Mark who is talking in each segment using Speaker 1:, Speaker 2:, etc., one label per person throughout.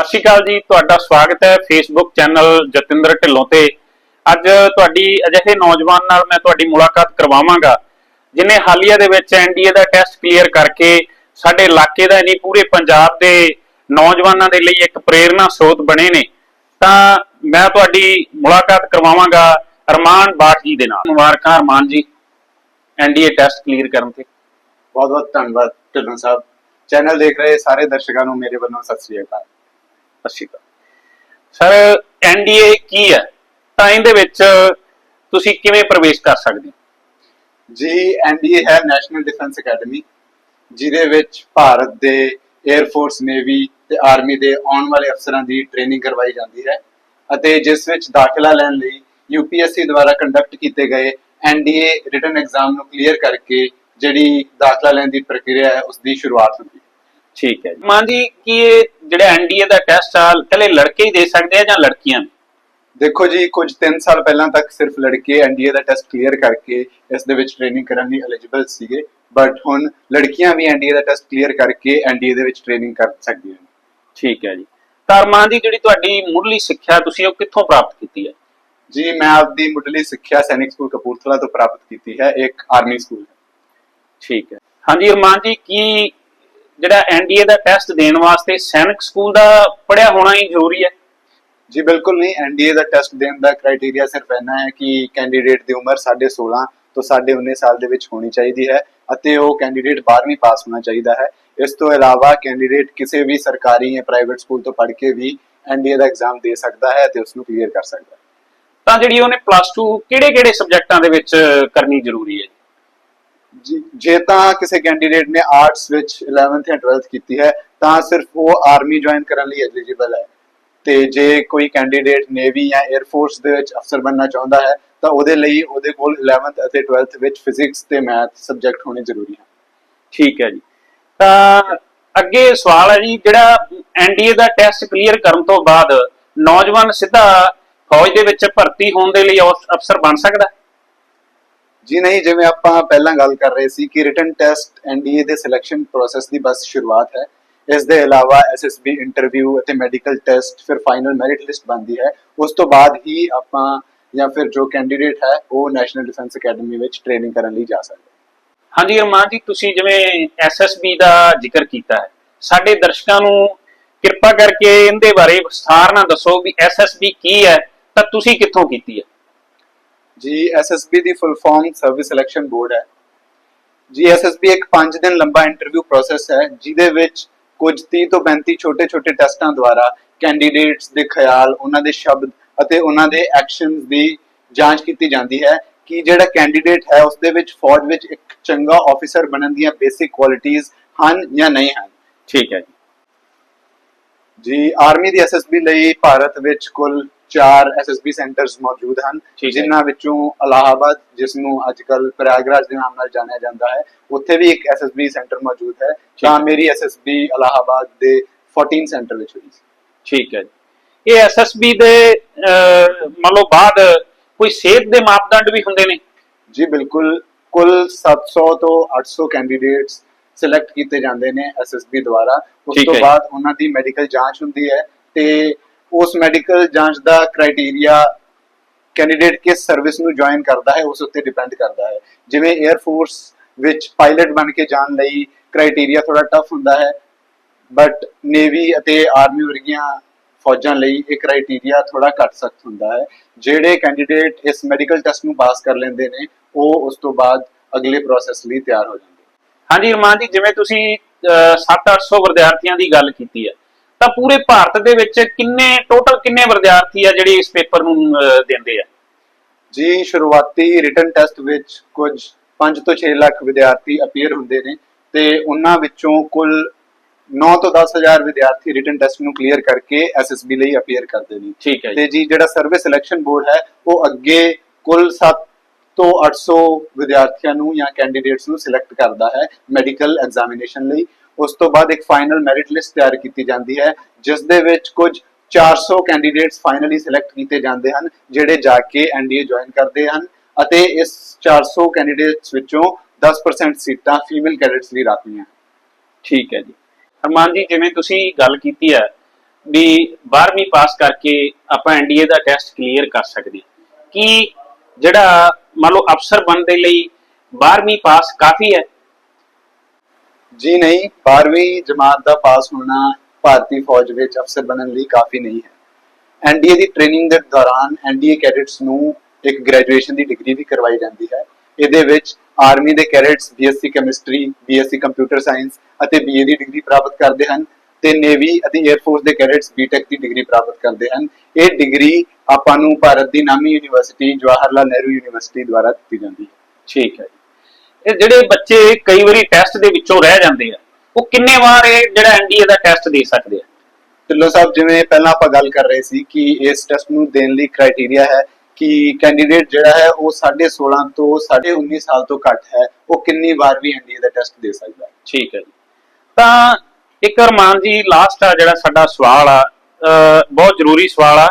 Speaker 1: ਸਤਿ ਸ਼੍ਰੀ ਅਕਾਲ ਜੀ, ਤੁਹਾਡਾ ਸਵਾਗਤ ਹੈ ਫੇਸਬੁੱਕ ਚੈਨਲ ਜਤਿੰਦਰ ਢਿੱਲੋਂ ਤੇ। ਅੱਜ ਤੁਹਾਡੀ ਅਜਿਹੇ ਨੌਜਵਾਨ ਨਾਲ ਮੈਂ ਤੁਹਾਡੀ ਮੁਲਾਕਾਤ ਕਰਵਾਵਾਂਗਾ, ਜਿਨੇ ਹਾਲੀਆ ਦੇ ਵਿੱਚ ਐਨਡੀਏ ਦਾ ਟੈਸਟ ਕਲੀਅਰ ਕਰਕੇ ਸਾਡੇ ਇਲਾਕੇ ਦਾ ਨਹੀਂ ਪੂਰੇ ਪੰਜਾਬ ਦੇ ਨੌਜਵਾਨਾਂ ਦੇ ਲਈ ਇੱਕ ਪ੍ਰੇਰਣਾ ਸਰੋਤ ਬਣੇ ਨੇ। ਤਾਂ ਮੈਂ ਤੁਹਾਡੀ ਮੁਲਾਕਾਤ ਕਰਵਾਵਾਂਗਾ ਅਰਮਾਨ ਬਾਠ ਜੀ ਦੇ ਨਾਲ। ਮੁਬਾਰਕਾਂ ਅਰਮਾਨ ਜੀ ਐਨਡੀਏ ਟੈਸਟ ਕਲੀਅਰ ਕਰਨ ਤੇ।
Speaker 2: ਬਹੁਤ ਬਹੁਤ ਧੰਨਵਾਦ ਢਿੱਲੋਂ ਸਾਹਿਬ। ਚੈਨਲ ਦੇਖ ਰਹੇ ਸਾਰੇ ਦਰਸ਼ਕਾਂ ਨੂੰ ਮੇਰੇ ਵੱਲੋਂ ਸਤਿ ਸ੍ਰੀ ਅਕਾਲ।
Speaker 1: ਸਤਿ ਸਰ ਐਨਡੀਏ ਕੀ ਹੈ? ਤਾਂ ਇਹਦੇ ਵਿੱਚ ਤੁਸੀਂ ਕਿਵੇਂ ਪ੍ਰਵੇਸ਼ ਕਰ ਸਕਦੇ
Speaker 2: ਜੀ ਐਨਡੀਏ ਹੈ ਨੈਸ਼ਨਲ ਡਿਫੈਂਸ ਅਕੈਡਮੀ, ਜਿਹਦੇ ਵਿੱਚ ਭਾਰਤ ਦੇ 에ਅਰ ਫੋਰਸ ਨੇਵੀ ਤੇ ਆਰਮੀ ਦੇ ਆਉਣ ਵਾਲੇ ਅਫਸਰਾਂ ਦੀ ਟ੍ਰੇਨਿੰਗ ਕਰਵਾਈ ਜਾਂਦੀ ਹੈ ਅਤੇ ਜਿਸ ਵਿੱਚ ਦਾਖਲਾ ਲੈਣ ਲਈ ਯੂਪੀਐਸਸੀ ਦੁਆਰਾ ਕੰਡਕਟ ਕੀਤੇ ਗਏ ਐਨਡੀਏ ਰਿਟਨ ਐਗਜ਼ਾਮ ਨੂੰ ਕਲੀਅਰ ਕਰਕੇ ਜਿਹੜੀ ਦਾਖਲਾ ਲੈਣ ਦੀ ਪ੍ਰਕਿਰਿਆ ਹੈ, ਉਸ ਦੀ ਸ਼ੁਰੂਆਤ ਹੁੰਦੀ ਹੈ।
Speaker 1: ਠੀਕ ਹੈ ਮਾਨ ਜੀ ਕੀ ਇਹ ਜਿਹੜਾ ਐਨਡੀਏ ਦਾ ਟੈਸਟ ਆ ਕੱਲੇ ਲੜਕੇ ਹੀ ਦੇ ਸਕਦੇ ਆ ਜਾਂ ਲੜਕੀਆਂ?
Speaker 2: ਦੇਖੋ ਜੀ ਕੁਝ 3 ਸਾਲ ਪਹਿਲਾਂ ਤੱਕ ਸਿਰਫ ਲੜਕੇ ਐਨਡੀਏ ਦਾ ਟੈਸਟ ਕਲੀਅਰ ਕਰਕੇ ਇਸ ਦੇ ਵਿੱਚ ਟ੍ਰੇਨਿੰਗ ਕਰਨ ਲਈ ਐਲੀਜੀਬਲ ਸੀਗੇ ਬਟ ਹੁਣ ਲੜਕੀਆਂ ਵੀ ਐਨਡੀਏ ਦਾ ਟੈਸਟ ਕਲੀਅਰ ਕਰਕੇ ਐਨਡੀਏ ਦੇ ਵਿੱਚ ਟ੍ਰੇਨਿੰਗ ਕਰ ਸਕਦੀਆਂ ਨੇ।
Speaker 1: ਠੀਕ ਹੈ ਜੀ। ਅਰਮਾਨ ਦੀ ਜਿਹੜੀ ਤੁਹਾਡੀ ਮੁੱਢਲੀ ਸਿੱਖਿਆ ਤੁਸੀਂ ਉਹ ਕਿੱਥੋਂ ਪ੍ਰਾਪਤ ਕੀਤੀ ਹੈ?
Speaker 2: ਜੀ ਮੈਂ ਆਪਦੀ ਮੁੱਢਲੀ ਸਿੱਖਿਆ ਸੈਨਿਕ ਸਕੂਲ ਕਪੂਰਥਲਾ ਤੋਂ ਪ੍ਰਾਪਤ ਕੀਤੀ ਹੈ ਇੱਕ ਆਰਮੀ ਸਕੂਲ ਹੈ।
Speaker 1: ਠੀਕ ਹੈ। ਹਾਂਜੀ ਅਰਮਾਨ ਜੀ ਕੀ ਜਿਹੜਾ ਐਨਡੀਏ ਦਾ ਟੈਸਟ ਦੇਣ ਵਾਸਤੇ ਸੈਨਿਕ ਸਕੂਲ ਦਾ ਪੜਿਆ ਹੋਣਾ ਹੀ ਜ਼ਰੂਰੀ ਹੈ।
Speaker 2: ਜੀ ਬਿਲਕੁਲ ਨਹੀਂ। ਐਨਡੀਏ ਦਾ ਟੈਸਟ ਦੇਣ ਦਾ ਕ੍ਰਾਈਟੇਰੀਆ ਸਿਰਫ ਇੰਨਾ ਹੈ ਕਿ ਕੈਂਡੀਡੇਟ ਦੀ ਉਮਰ 16.5 ਤੋਂ 19 ਸਾਲ ਦੇ ਵਿੱਚ ਹੋਣੀ ਚਾਹੀਦੀ ਹੈ ਅਤੇ ਉਹ ਕੈਂਡੀਡੇਟ 12ਵੀਂ ਪਾਸ ਹੋਣਾ ਚਾਹੀਦਾ ਹੈ। ਇਸ ਤੋਂ ਇਲਾਵਾ ਕੈਂਡੀਡੇਟ ਕਿਸੇ ਵੀ ਸਰਕਾਰੀ ਜਾਂ ਪ੍ਰਾਈਵੇਟ ਸਕੂਲ ਤੋਂ ਪੜ੍ਹ ਕੇ ਵੀ ਐਨਡੀਏ ਦਾ ਐਗਜ਼ਾਮ ਦੇ ਸਕਦਾ ਹੈ ਤੇ ਉਸ ਨੂੰ ਕਲੀਅਰ ਕਰ ਸਕਦਾ ਹੈ।
Speaker 1: ਤਾਂ ਜਿਹੜੀ ਉਹਨੇ ਪਲੱਸ 2 ਕਿਹੜੇ-ਕਿਹੜੇ ਸਬਜੈਕਟਾਂ ਦੇ ਵਿੱਚ ਕਰਨੀ ਜ਼ਰੂਰੀ ਹੈ
Speaker 2: ਜੇ ਤਾਂ ਕਿਸੇ ਕੈਂਡੀਡੇਟ ਨੇ ਆਰਟਸ ਵਿੱਚ 11th ਜਾਂ 12th ਕੀਤੀ ਹੈ, ਤਾਂ ਸਿਰਫ ਉਹ ਆਰਮੀ ਜੁਆਇਨ ਕਰਨ ਲਈ ਐਲੀਜੀਬਲ ਹੈ। ਤੇ ਜੇ ਕੋਈ ਕੈਂਡੀਡੇਟ ਨੇਵੀ ਜਾਂ 에ਅਰ ਫੋਰਸ ਦੇ ਵਿੱਚ ਅਫਸਰ ਬਣਨਾ ਚਾਹੁੰਦਾ ਹੈ, ਤਾਂ ਉਹਦੇ ਲਈ ਉਹਦੇ ਕੋਲ 11th ਅਤੇ 12th ਵਿੱਚ ਫਿਜ਼ਿਕਸ ਤੇ ਮੈਥ ਸਬਜੈਕਟ ਹੋਣੇ ਜ਼ਰੂਰੀ ਹਨ।
Speaker 1: ਠੀਕ ਹੈ ਜੀ। ਤਾਂ ਅੱਗੇ ਸਵਾਲ ਹੈ ਜੀ, ਜਿਹੜਾ ਐਨਡੀਏ ਦਾ ਟੈਸਟ ਕਲੀਅਰ ਕਰਨ ਤੋਂ ਬਾਅਦ ਨੌਜਵਾਨ ਸਿੱਧਾ ਫੌਜ ਦੇ ਵਿੱਚ ਭਰਤੀ ਹੋਣ ਦੇ ਲਈ ਅਫਸਰ ਬਣ ਸਕਦਾ ਹੈ?
Speaker 2: ਜੀ ਨਹੀਂ, ਜਿਵੇਂ ਆਪਾਂ ਪਹਿਲਾਂ ਗੱਲ ਕਰ ਰਹੇ ਸੀ ਕਿ ਰਿਟਨ ਟੈਸਟ ਐਨਡੀਏ ਦੇ ਸਿਲੈਕਸ਼ਨ ਪ੍ਰੋਸੈਸ ਦੀ ਬਸ ਸ਼ੁਰੂਆਤ ਹੈ। ਇਸ ਦੇ ਇਲਾਵਾ ਐਸਐਸਬੀ ਇੰਟਰਵਿਊ ਅਤੇ ਮੈਡੀਕਲ ਟੈਸਟ ਫਿਰ ਫਾਈਨਲ ਮੈਰਿਟ ਲਿਸਟ ਬਣਦੀ ਹੈ। ਉਸ ਤੋਂ ਬਾਅਦ ਹੀ ਆਪਾਂ ਜਾਂ ਫਿਰ ਜੋ ਕੈਂਡੀਡੇਟ ਹੈ, ਉਹ ਨੈਸ਼ਨਲ ਡਿਫੈਂਸ ਅਕੈਡਮੀ ਵਿੱਚ ਟ੍ਰੇਨਿੰਗ ਕਰਨ ਲਈ ਜਾ ਸਕਦਾ
Speaker 1: ਹਾਂਜੀ, ਅਰਮਾਨ ਜੀ, ਤੁਸੀਂ ਜਿਵੇਂ ਐਸਐਸਬੀ ਦਾ ਜ਼ਿਕਰ ਕੀਤਾ ਹੈ, ਸਾਡੇ ਦਰਸ਼ਕਾਂ ਨੂੰ ਕਿਰਪਾ ਕਰਕੇ ਇਹਦੇ ਬਾਰੇ ਵਿਸਥਾਰ ਨਾਲ ਦੱਸੋ ਵੀ ਐਸਐਸਬੀ ਕੀ ਹੈ, ਤਾਂ ਤੁਸੀਂ ਕਿੱਥੋਂ ਕੀਤੀ ਹੈ?
Speaker 2: ਜੀ ਐਸਐਸਬੀ ਦੀ full form Service Selection Board ਹੈ। ਜੀ ਐਸਐਸਬੀ ਇੱਕ 5 ਦਿਨ ਲੰਬਾ ਇੰਟਰਵਿਊ ਪ੍ਰੋਸੈਸ ਹੈ ਜਿਹਦੇ ਵਿੱਚ ਕੁਝ 30 ਤੋਂ 35 ਛੋਟੇ-ਛੋਟੇ ਟੈਸਟਾਂ ਦੁਆਰਾ ਕੈਂਡੀਡੇਟਸ ਦੇ ਖਿਆਲ ਉਹਨਾਂ ਦੇ ਸ਼ਬਦ ਅਤੇ ਉਹਨਾਂ ਦੇ ਐਕਸ਼ਨਸ ਦੀ ਜਾਂਚ ਕੀਤੀ ਜਾਂਦੀ ਹੈ ਕਿ ਜਿਹੜਾ ਕੈਂਡੀਡੇਟ ਹੈ ਉਸ ਦੇ ਵਿੱਚ ਫੌਜ ਵਿੱਚ ਇੱਕ ਚੰਗਾ ਆਫੀਸਰ ਬਣਨ ਦੀਆਂ ਬੇਸਿਕ ਕੁਆਲਿਟੀਆਂ ਹਨ ਜਾਂ ਨਹੀਂ ਹਨ।
Speaker 1: ਠੀਕ ਹੈ ਜੀ।
Speaker 2: ਜੀ ਆਰਮੀ ਦੀ ਐਸਐਸਬੀ ਲਈ ਭਾਰਤ ਵਿੱਚ ਕੁੱਲ 4 ਐਸਐਸਬੀ ਸੈਂਟਰਸ ਮੌਜੂਦ ਹਨ। ਜਿਨ੍ਹਾਂ ਵਿੱਚੋਂ ਇਲਾਹਾਬਾਦ ਜਿਸ ਨੂੰ ਅੱਜਕੱਲ ਪ੍ਰਯਾਗਰਾਜ ਦੇ ਨਾਮ ਨਾਲ ਜਾਣਿਆ ਜਾਂਦਾ ਹੈ ਉੱਥੇ ਵੀ ਇੱਕ ਐਸਐਸਬੀ ਸੈਂਟਰ ਮੌਜੂਦ ਹੈ ਤਾਂ। ਮੇਰੀ ਐਸਐਸਬੀ ਇਲਾਹਾਬਾਦ ਦੇ 14 ਸੈਂਟਰ ਵਿੱਚ ਹੋਈ ਸੀ
Speaker 1: ਠੀਕ ਹੈ ਜੀ ਇਹ ਐਸਐਸਬੀ ਦੇ ਮੰਨ ਲਓ ਬਾਅਦ ਕੋਈ ਸਿਹਤ ਦੇ ਮਾਪਦੰਡ ਵੀ ਹੁੰਦੇ ਨੇ
Speaker 2: ਜੀ ਬਿਲਕੁਲ ਕੁੱਲ 700 ਤੋਂ 800 ਕੈਂਡੀਡੇਟਸ ਸਿਲੈਕਟ ਕੀਤੇ ਜਾਂਦੇ ਨੇ ਐਸਐਸਬੀ ਦੁਆਰਾ ਉਸ ਤੋਂ। ਬਾਅਦ ਉਹਨਾਂ ਦੀ ਮੈਡੀਕਲ ਜਾਂਚ ਹੁੰਦੀ ਹੈ ਤੇ ਉਸ ਮੈਡੀਕਲ ਜਾਂਚ ਦਾ ਕ੍ਰਾਈਟੇਰੀਆ ਕੈਂਡੀਡੇਟ ਕਿਸ ਸਰਵਿਸ ਨੂੰ ਜੁਆਇਨ ਕਰਦਾ ਹੈ, ਉਸ ਉੱਤੇ ਡਿਪੈਂਡ ਕਰਦਾ ਹੈ। ਜਿਵੇਂ 에ਅਰ ਫੋਰਸ ਵਿੱਚ ਪਾਇਲਟ ਬਣ ਕੇ ਜਾਣ ਲਈ ਕ੍ਰਾਈਟੇਰੀਆ ਥੋੜਾ ਟਫ ਹੁੰਦਾ ਹੈ ਬਟ ਨੇਵੀ ਅਤੇ ਆਰਮੀ ਵਰਗੀਆਂ ਫੌਜਾਂ ਲਈ ਇਹ ਕ੍ਰਾਈਟੇਰੀਆ ਥੋੜਾ ਘੱਟ ਸਖਤ ਹੁੰਦਾ ਹੈ। ਜਿਹੜੇ ਕੈਂਡੀਡੇਟ ਇਸ ਮੈਡੀਕਲ ਟੈਸਟ ਨੂੰ ਪਾਸ ਕਰ ਲੈਂਦੇ ਨੇ, ਉਹ ਉਸ ਤੋਂ ਬਾਅਦ ਅਗਲੇ ਪ੍ਰੋਸੈਸ ਲਈ ਤਿਆਰ ਹੋ ਜਾਂਦੇ
Speaker 1: ਹਾਂਜੀ ਅਰਮਾਨ ਜੀ, ਜਿਵੇਂ ਤੁਸੀਂ 7-800 ਵਿਦਿਆਰਥੀਆਂ ਦੀ ਗੱਲ ਕੀਤੀ ਹੈ ਤਾਂ ਪੂਰੇ ਭਾਰਤ ਦੇ ਵਿੱਚ ਕਿੰਨੇ ਟੋਟਲ ਕਿੰਨੇ ਵਿਦਿਆਰਥੀ ਆ ਜਿਹੜੇ ਇਸ ਪੇਪਰ ਨੂੰ ਦਿੰਦੇ ਆ?
Speaker 2: ਜੀ ਸ਼ੁਰੂਆਤੀ ਰਿਟਨ ਟੈਸਟ ਵਿੱਚ ਕੁਝ 5 ਤੋਂ 6 ਲੱਖ ਵਿਦਿਆਰਥੀ ਅਪੀਅਰ ਹੁੰਦੇ ਨੇ ਤੇ ਉਹਨਾਂ ਵਿੱਚੋਂ ਕੁੱਲ 9 ਤੋਂ 10000 ਵਿਦਿਆਰਥੀ ਰਿਟਨ ਟੈਸਟ ਨੂੰ ਕਲੀਅਰ ਕਰਕੇ ਐਸਐਸਬੀ ਲਈ ਅਪੀਅਰ ਕਰਦੇ ਨੇ।
Speaker 1: ਠੀਕ ਹੈ
Speaker 2: ਤੇ ਜੀ ਜਿਹੜਾ ਸਰਵਿਸ ਸਿਲੈਕਸ਼ਨ ਬੋਰਡ ਹੈ ਉਹ ਅੱਗੇ ਕੁੱਲ 7 ਤੋਂ 800 ਵਿਦਿਆਰਥੀਆਂ ਨੂੰ ਜਾਂ ਕੈਂਡੀਡੇਟਸ ਨੂੰ ਸਿਲੈਕਟ ਕਰਦਾ ਹੈ ਮੈਡੀਕਲ ਐਗਜ਼ਾਮੀਨੇਸ਼ਨ ਲਈ। ਉਸ ਤੋਂ ਬਾਅਦ ਇੱਕ ਫਾਈਨਲ ਮੈਰਿਟ ਲਿਸਟ ਤਿਆਰ ਕੀਤੀ ਜਾਂਦੀ ਹੈ ਜਿਸ ਦੇ ਵਿੱਚ ਕੁਝ 400 ਕੈਂਡੀਡੇਟਸ ਫਾਈਨਲੀ ਸਿਲੈਕਟ ਕੀਤੇ ਜਾਂਦੇ ਹਨ, ਜਿਹੜੇ ਜਾ ਕੇ ਐਨਡੀਏ ਜੁਆਇਨ ਕਰਦੇ ਹਨ ਅਤੇ ਇਸ 400 ਕੈਂਡੀਡੇਟਸ ਵਿੱਚੋਂ 10% ਸੀਟਾਂ ਫੀਮੇਲ ਕੈਡੇਟਸ ਲਈ ਰਾਖਵੀਆਂ
Speaker 1: ਠੀਕ ਹੈ ਜੀ। ਅਰਮਾਨ ਜੀ, ਜਿਵੇਂ ਤੁਸੀਂ ਗੱਲ ਕੀਤੀ ਹੈ ਵੀ 12ਵੀਂ ਪਾਸ ਕਰਕੇ ਆਪਾਂ ਐਨਡੀਏ ਦਾ ਟੈਸਟ ਕਲੀਅਰ ਕਰ ਸਕਦੇ ਕੀ ਜਿਹੜਾ ਮੰਨ ਲਓ ਅਫਸਰ ਬਣਨ ਦੇ ਲਈ 12ਵੀਂ ਪਾਸ ਕਾਫੀ ਹੈ?
Speaker 2: ਜੀ ਨਹੀਂ 12ਵੀਂ ਜਮਾਤ ਦਾ ਪਾਸ ਹੋਣਾ ਭਾਰਤੀ ਫੌਜ ਵਿੱਚ ਅਫਸਰ ਬਣਨ ਲਈ ਕਾਫੀ ਨਹੀਂ ਹੈ। ਐਨਡੀਏ ਦੀ ਟ੍ਰੇਨਿੰਗ ਦੇ ਦੌਰਾਨ ਐਨਡੀਏ ਕੈਡਟਸ ਨੂੰ ਇੱਕ ਗ੍ਰੈਜੂਏਸ਼ਨ ਦੀ ਡਿਗਰੀ ਵੀ ਕਰਵਾਈ ਜਾਂਦੀ ਹੈ। ਇਹਦੇ ਵਿੱਚ ਆਰਮੀ ਦੇ cadets BSc chemistry BSc computer science ਅਤੇ ਬੀਏ ਦੀ ਡਿਗਰੀ ਪ੍ਰਾਪਤ ਕਰਦੇ ਹਨ ਤੇ ਨੇਵੀ ਅਤੇ 에ਅਰ ਫੋਰਸ ਦੇ ਕੈਡਟਸ ਬੀਟੈਕ ਦੀ ਡਿਗਰੀ ਪ੍ਰਾਪਤ ਕਰਦੇ ਹਨ। ਇਹ ਡਿਗਰੀ ਆਪਾਂ ਨੂੰ ਭਾਰਤ ਦੀ ਨਾਮੀ ਯੂਨੀਵਰਸਿਟੀ ਜਵਾਹਰ ਲਾਲ ਨਹਿਰੂ ਯੂਨੀਵਰਸਿਟੀ ਦੁਆਰਾ ਦਿੱਤੀ ਜਾਂਦੀ ਹੈ।
Speaker 1: ਠੀਕ ਹੈ ਇਹ ਜਿਹੜੇ ਬੱਚੇ ਕਈ ਵਾਰੀ ਟੈਸਟ ਦੇ ਵਿੱਚੋਂ ਰਹਿ ਜਾਂਦੇ ਆ ਉਹ ਕਿੰਨੇ ਵਾਰ ਇਹ ਜਿਹੜਾ ਐਨਡੀਏ ਦਾ ਟੈਸਟ ਦੇ ਸਕਦੇ ਆ?
Speaker 2: ਢਿੱਲੋਂ ਸਾਹਿਬ ਜਿਵੇਂ ਪਹਿਲਾਂ ਆਪਾਂ ਗੱਲ ਕਰ ਰਹੇ ਸੀ ਕਿ ਇਸ ਟੈਸਟ ਨੂੰ ਦੇਣ ਲਈ ਕ੍ਰਾਈਟੇਰੀਆ ਹੈ ਕਿ ਕੈਂਡੀਡੇਟ ਜਿਹੜਾ ਹੈ ਉਹ 16.5 ਤੋਂ 19.5 ਸਾਲ ਤੋਂ ਘੱਟ ਹੈ ਉਹ ਕਿੰਨੀ ਵਾਰ ਵੀ ਐਨਡੀਏ ਦਾ ਟੈਸਟ ਦੇ ਸਕਦਾ ਹੈ?
Speaker 1: ਠੀਕ ਹੈ ਜੀ। ਤਾਂ ਇੱਕ ਅਰਮਾਨ ਜੀ ਲਾਸਟ ਆ ਜਿਹੜਾ ਸਾਡਾ ਸਵਾਲ ਆ ਬਹੁਤ ਜ਼ਰੂਰੀ ਸਵਾਲ ਆ।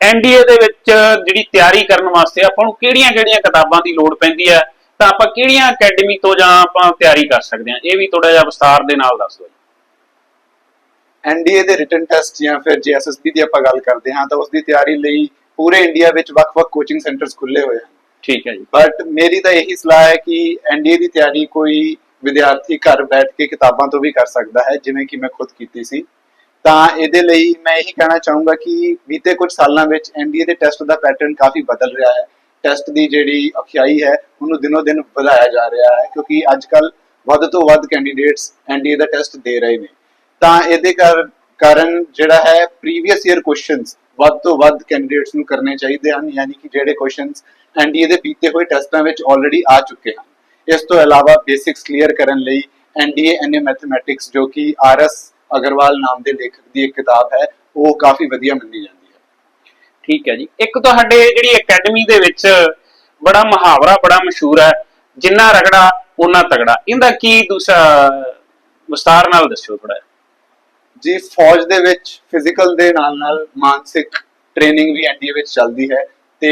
Speaker 1: ਐਨਡੀਏ ਦੇ ਵਿੱਚ ਜਿਹੜੀ ਤਿਆਰੀ ਕਰਨ ਵਾਸਤੇ ਆਪਾਂ ਨੂੰ ਕਿਹੜੀਆਂ-ਕਿਹੜੀਆਂ ਕਿਤਾਬਾਂ ਦੀ ਲੋੜ ਪੈਂਦੀ ਹੈ? ਤਾਂ ਆਪਾਂ ਕਿਹੜੀਆਂ ਅਕੈਡਮੀ ਤੋਂ ਜਾਂ ਆਪਾਂ ਤਿਆਰੀ ਕਰ ਸਕਦੇ ਹਾਂ? ਇਹ ਵੀ ਥੋੜਾ ਜਿਹਾ ਵਿਸਤਾਰ ਦੇ ਨਾਲ ਦੱਸ ਦਿਓ।
Speaker 2: ਐਨਡੀਏ ਦੇ ਰਿਟਨ ਟੈਸਟ ਜਾਂ ਫਿਰ ਜੀਐਸਐਸਬੀ ਦੀ ਆਪਾਂ ਗੱਲ ਕਰਦੇ ਹਾਂ ਤਾਂ ਉਸ ਦੀ ਤਿਆਰੀ ਲਈ ਪੂਰੇ ਇੰਡੀਆ ਵਿੱਚ ਵੱਖ-ਵੱਖ ਕੋਚਿੰਗ ਸੈਂਟਰਸ ਖੁੱਲੇ ਹੋਏ ਹਨ।
Speaker 1: ਠੀਕ ਹੈ ਜੀ।
Speaker 2: ਬਟ ਮੇਰੀ ਤਾਂ ਇਹੀ ਸਲਾਹ ਹੈ ਕਿ ਐਨਡੀਏ ਦੀ ਤਿਆਰੀ ਕੋਈ ਵਿਦਿਆਰਥੀ ਘਰ ਬੈਠ ਕੇ ਕਿਤਾਬਾਂ ਤੋਂ ਵੀ ਕਰ ਸਕਦਾ ਹੈ ਜਿਵੇਂ ਕਿ ਮੈਂ ਖੁਦ ਕੀਤੀ ਸੀ। ਤਾਂ ਇਹਦੇ ਲਈ ਮੈਂ ਇਹੀ ਕਹਿਣਾ ਚਾਹੂੰਗਾ ਕਿ ਬੀਤੇ ਕੁਝ ਸਾਲਾਂ ਵਿੱਚ ਐਨਡੀਏ ਦੇ ਟੈਸਟ ਦਾ ਪੈਟਰਨ ਕਾਫੀ ਬਦਲ ਰਿਹਾ ਹੈ। ਟੈਸਟ ਦੀ ਜਿਹੜੀ ਅਖਿਆਈ ਹੈ, ਉਹਨੂੰ ਦਿਨੋ ਦਿਨ ਵਧਾਇਆ ਜਾ ਰਿਹਾ ਹੈ, ਕਿਉਂਕਿ ਅੱਜ ਕੱਲ ਵੱਧ ਤੋਂ ਵੱਧ ਕੈਂਡੀਡੇਟਸ ਐਨਡੀਏ ਦਾ ਟੈਸਟ ਦੇ ਰਹੇ ਨੇ। ਤਾਂ ਇਹਦੇ ਕਾਰਨ ਜਿਹੜਾ ਹੈ ਪ੍ਰੀਵੀਅਸ ਈਅਰ ਕੁਐਸਚਨਸ ਵੱਧ ਤੋਂ ਵੱਧ ਕੈਂਡੀਡੇਟਸ ਨੂੰ ਕਰਨੇ ਚਾਹੀਦੇ ਹਨ, ਯਾਨੀ ਕਿ ਜਿਹੜੇ ਕੁਐਸਚਨਸ ਐਨਡੀਏ ਦੇ ਬੀਤੇ ਹੋਏ ਟੈਸਟਾਂ ਵਿੱਚ ਆਲਰੇਡੀ ਆ ਚੁੱਕੇ ਹਨ। ਇਸ ਤੋਂ ਇਲਾਵਾ ਬੇਸਿਕਸ ਕਲੀਅਰ ਕਰਨ ਲਈ ਐਨਡੀਏ ਐਨਏ ਮੈਥਮੈਟਿਕਸ ਜੋ ਕਿ ਆਰਐਸ ਅਗਰਵਾਲ ਨਾਮ ਦੇ ਲੇਖਕ ਦੀ ਇੱਕ ਕਿਤਾਬ ਹੈ, ਉਹ ਕਾਫੀ ਵਧੀਆ ਮੰਨੀ ਜਾਂਦੀ ਹੈ।
Speaker 1: ਠੀਕ ਹੈ ਜੀ। ਇੱਕ ਤੁਹਾਡੇ ਜਿਹੜੀ ਅਕੈਡਮੀ ਦੇ ਵਿੱਚ ਬੜਾ ਮੁਹਾਵਰਾ, ਬੜਾ ਮਸ਼ਹੂਰ ਹੈ, ਜਿੰਨਾ ਰਗੜਾ ਉਹਨਾਂ ਤਗੜਾ। ਇਹਦਾ ਕੀ ਦੂਸਰਾ ਵਿਸਤਾਰ ਨਾਲ ਦੱਸਿਓ ਥੋੜਾ
Speaker 2: ਜੀ, ਫੌਜ ਦੇ ਵਿੱਚ ਫਿਜ਼ੀਕਲ ਦੇ ਨਾਲ ਨਾਲ ਮਾਨਸਿਕ ਟ੍ਰੇਨਿੰਗ ਵੀ ਐਨਡੀਏ ਵਿੱਚ ਚੱਲਦੀ ਹੈ ਤੇ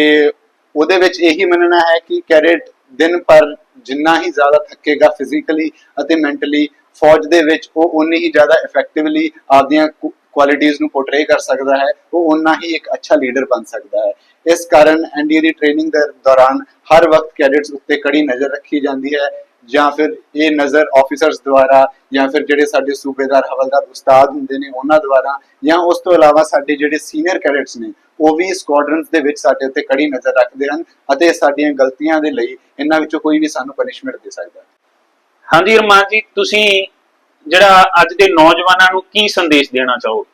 Speaker 2: ਉਹਦੇ ਵਿੱਚ ਇਹੀ ਮੰਨਣਾ ਹੈ ਕਿ ਕੈਡੇਟ ਦਿਨ ਪਰ ਜਿੰਨਾ ਹੀ ਜ਼ਿਆਦਾ ਥੱਕੇਗਾ ਫਿਜ਼ੀਕਲੀ ਅਤੇ ਮੈਂਟਲੀ ਫੌਜ ਦੇ ਵਿੱਚ ਉਹ ਉਨੀ ਹੀ ਜ਼ਿਆਦਾ ਇਫੈਕਟਿਵਲੀ ਆਪਦੀਆਂ ਕੁਆਲਿਟੀਆਂ ਨੂੰ ਪੋਰਟਰੇ ਕਰ ਸਕਦਾ ਹੈ, ਉਹ ਉਨਾ ਹੀ ਇੱਕ ਅੱਛਾ ਲੀਡਰ ਬਣ ਸਕਦਾ ਹੈ। ਇਸ ਕਾਰਨ ਐਨਡੀਏ ਦੀ ਟ੍ਰੇਨਿੰਗ ਦੇ ਦੌਰਾਨ ਹਰ ਵਕਤ ਕੈਡਟਸ ਉੱਤੇ ਕੜੀ ਨਜ਼ਰ ਰੱਖੀ ਜਾਂਦੀ ਹੈ ਜਾਂ ਫਿਰ ਇਹ ਨਜ਼ਰ ਆਫੀਸਰਸ ਦੁਆਰਾ ਜਾਂ ਫਿਰ ਜਿਹੜੇ ਸਾਡੇ ਸੂਬੇਦਾਰ, ਹਵਲਦਾਰ, ਉਸਤਾਦ ਹੁੰਦੇ ਨੇ, ਉਹਨਾਂ ਦੁਆਰਾ ਜਾਂ ਉਸ ਤੋਂ ਇਲਾਵਾ ਸਾਡੇ ਜਿਹੜੇ ਸੀਨੀਅਰ ਕੈਡਟਸ ਨੇ, ਉਹ ਵੀ ਸਕੁਆਡਰਨਸ ਦੇ ਵਿੱਚ ਸਾਡੇ ਉੱਤੇ ਕੜੀ ਨਜ਼ਰ ਰੱਖਦੇ ਹਨ ਅਤੇ ਸਾਡੀਆਂ ਗਲਤੀਆਂ ਦੇ ਲਈ ਇਹਨਾਂ ਵਿੱਚੋਂ ਕੋਈ ਵੀ ਸਾਨੂੰ ਪਨਿਸ਼ਮੈਂਟ ਦੇ ਸਕਦਾ।
Speaker 1: ਹਾਂਜੀ ਰਮਾਨ ਜੀ, ਤੁਸੀਂ ਜਿਹੜਾ ਅੱਜ ਦੇ ਨੌਜਵਾਨਾਂ ਨੂੰ ਕੀ ਸੰਦੇਸ਼ ਦੇਣਾ ਚਾਹੋਗੇ?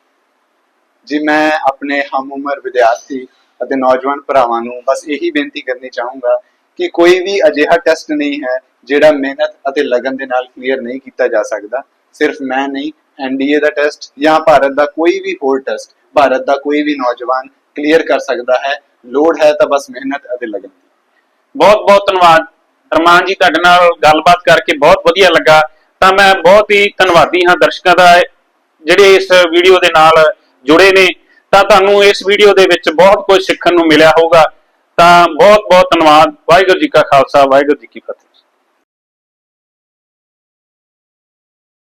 Speaker 2: ਜੀ ਮੈਂ ਆਪਣੇ ਹਮ ਉਮਰ ਵਿਦਿਆਰਥੀ ਅਤੇ ਨੌਜਵਾਨ ਭਰਾਵਾਂ ਨੂੰ ਬਸ ਇਹੀ ਬੇਨਤੀ ਕਰਨੀ ਚਾਹੂੰਗਾ ਕਿ ਕੋਈ ਵੀ ਅਜਿਹਾ ਟੈਸਟ ਨਹੀਂ ਹੈ ਜਿਹੜਾ ਮਿਹਨਤ ਅਤੇ ਲਗਨ ਦੇ ਨਾਲ ਕਲੀਅਰ ਨਹੀਂ ਕੀਤਾ ਜਾ ਸਕਦਾ। ਸਿਰਫ ਮੈਂ ਨਹੀਂ ਐਨਡੀਏ ਦਾ ਟੈਸਟ ਜਾਂ ਭਾਰਤ ਦਾ ਕੋਈ ਵੀ ਹੋਰ ਟੈਸਟ ਭਾਰਤ ਦਾ ਕੋਈ ਵੀ ਨੌਜਵਾਨ ਕਲੀਅਰ ਕਰ ਸਕਦਾ ਹੈ। ਲੋੜ ਹੈ ਤਾਂ ਬਸ ਮਿਹਨਤ ਅਤੇ ਲਗਨ ਦੀ।
Speaker 1: ਬਹੁਤ ਬਹੁਤ ਧੰਨਵਾਦ। ਰਮਾਨ ਜੀ ਤੁਹਾਡੇ ਨਾਲ ਗੱਲਬਾਤ ਕਰਕੇ ਬਹੁਤ ਵਧੀਆ ਲੱਗਾ। ਤਾਂ ਮੈਂ ਬਹੁਤ ਹੀ ਧੰਨਵਾਦੀ ਹਾਂ ਦਰਸ਼ਕਾਂ ਦਾ ਜਿਹੜੇ ਇਸ ਵੀਡੀਓ ਦੇ ਨਾਲ ਜੁੜੇ ਨੇ। ਤਾਂ ਤੁਹਾਨੂੰ ਇਸ ਵੀਡੀਓ ਦੇ ਵਿੱਚ ਬਹੁਤ ਕੁਝ ਸਿੱਖਣ ਨੂੰ ਮਿਲਿਆ ਹੋਊਗਾ। ਤਾਂ ਬਹੁਤ ਬਹੁਤ ਧੰਨਵਾਦ। ਵਾਹਿਗੁਰੂ ਜੀ ਕਾ ਖਾਲਸਾ, ਵਾਹਿਗੁਰੂ ਜੀ ਕੀ ਫਤਿਹ।